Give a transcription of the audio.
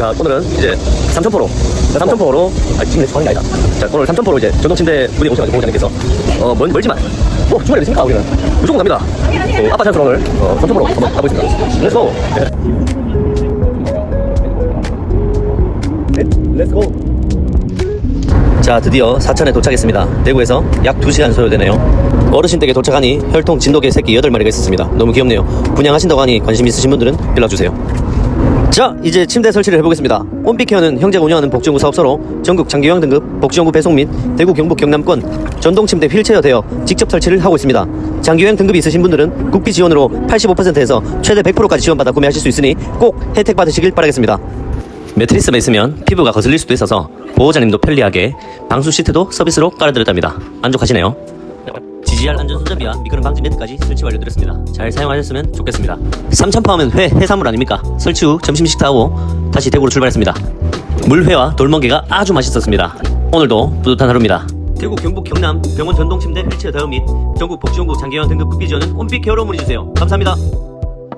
자, 오늘은 이제 삼천포로. 자, 삼천포로, 아, 지금 내 스파링이 아니다. 자, 오늘 삼천포로 이제 전동 침대 부대 오셔가지고 공장님께서, 어, 멀, 멀지만, 뭐, 주말에 있습니까, 우리는? 무조건 갑니다. 어, 아빠 찬스 오늘, 어, 삼천포로 한번 가보겠습니다. 렛츠고! 네, 렛츠고! 자 드디어 사천에 도착했습니다 대구에서 약 2시간 소요되네요 어르신 댁에 도착하니 혈통 진돗개 새끼 8마리가 있었습니다 너무 귀엽네요 분양하신다고 하니 관심 있으신 분들은 연락주세요 자 이제 침대 설치를 해보겠습니다 온피케어는 형제가 운영하는 복지연구 사업소로 전국 장기요양 등급 복지연구 배송 및 대구 경북 경남권 전동 침대 휠체어 대여 직접 설치를 하고 있습니다 장기요양 등급이 있으신 분들은 국비 지원으로 85%에서 최대 100%까지 지원받아 구매하실 수 있으니 꼭 혜택 받으시길 바라겠습니다 매트리스만 있으면 피부가 거슬릴 수도 있어서 보호자님도 편리하게 방수 시트도 서비스로 깔아드렸답니다. 만족하시네요. GGR 안전 손잡이 와 미끄럼 방지 매트까지 설치 완료드렸습니다. 잘 사용하셨으면 좋겠습니다. 삼천포 하면 회, 해산물 아닙니까? 설치 후 점심 식사하고 다시 대구로 출발했습니다. 물회와 돌멍게가 아주 맛있었습니다. 오늘도 뿌듯한 하루입니다. 대구 경북 경남 병원 전동 침대 휠체어 대여 및 전국 복지연구 장기요양 등급 급비 지원은 온빛 케어로 문의주세요. 감사합니다.